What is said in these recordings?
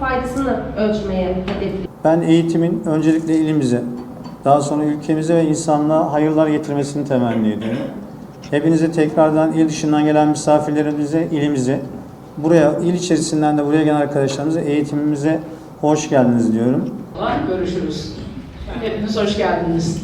faydasını ölçmeye hedefliyoruz. Ben eğitimin öncelikle ilimize, daha sonra ülkemize ve insanlığa hayırlar getirmesini temenni ediyorum. Hepinize tekrardan il dışından gelen misafirlerimize, ilimize, buraya, il içerisinden de buraya gelen arkadaşlarımıza, eğitimimize hoş geldiniz diyorum. Görüşürüz. Hepiniz hoş geldiniz.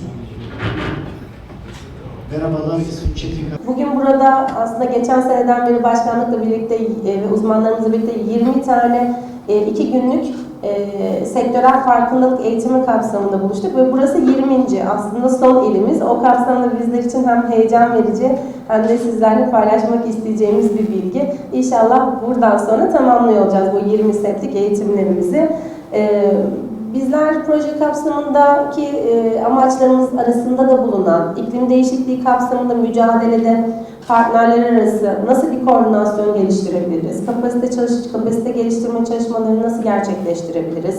Merhabalar, ismim Çetin Bugün burada aslında geçen seneden beri başkanlıkla birlikte e, ve uzmanlarımızla birlikte 20 tane e, iki günlük e, sektörel farkındalık eğitimi kapsamında buluştuk ve burası 20. aslında son ilimiz. O kapsamda bizler için hem heyecan verici hem de sizlerle paylaşmak isteyeceğimiz bir bilgi. İnşallah buradan sonra tamamlıyor olacağız bu 20 setlik eğitimlerimizi. E, Bizler proje kapsamındaki e, amaçlarımız arasında da bulunan iklim değişikliği kapsamında mücadelede partnerler arası nasıl bir koordinasyon geliştirebiliriz? Kapasite çalış kapasite geliştirme çalışmalarını nasıl gerçekleştirebiliriz?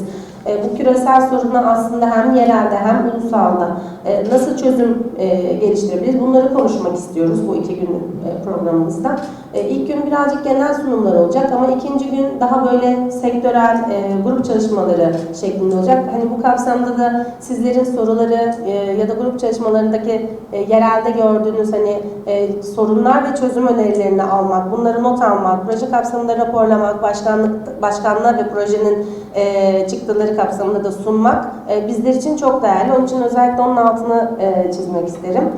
E, bu küresel soruna aslında hem yerelde hem ulusalda e, nasıl çözüm e, geliştirebiliriz? Bunları konuşmak istiyoruz bu iki günlük e, programımızda. E, ilk gün birazcık genel sunumlar olacak ama ikinci gün daha böyle sektörel e, grup çalışmaları şeklinde olacak. Hani bu kapsamda da sizlerin soruları e, ya da grup çalışmalarındaki e, yerelde gördüğünüz hani e, sorunlar ve çözüm önerilerini almak, bunları not almak, proje kapsamında raporlamak, başkanlık başkanlığa ve projenin e, çıktıları kapsamında da sunmak e, bizler için çok değerli. Onun için özellikle onun altını e, çizmek isterim.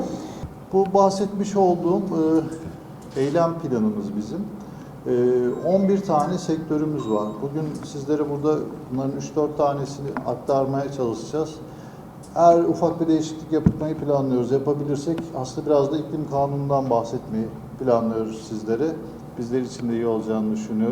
Bu bahsetmiş olduğum e, eylem planımız bizim. E, 11 tane sektörümüz var. Bugün sizlere burada bunların 3-4 tanesini aktarmaya çalışacağız. Eğer ufak bir değişiklik yapmayı planlıyoruz, yapabilirsek aslında biraz da iklim kanunundan bahsetmeyi planlıyoruz sizlere. Bizler için de iyi olacağını düşünüyorum.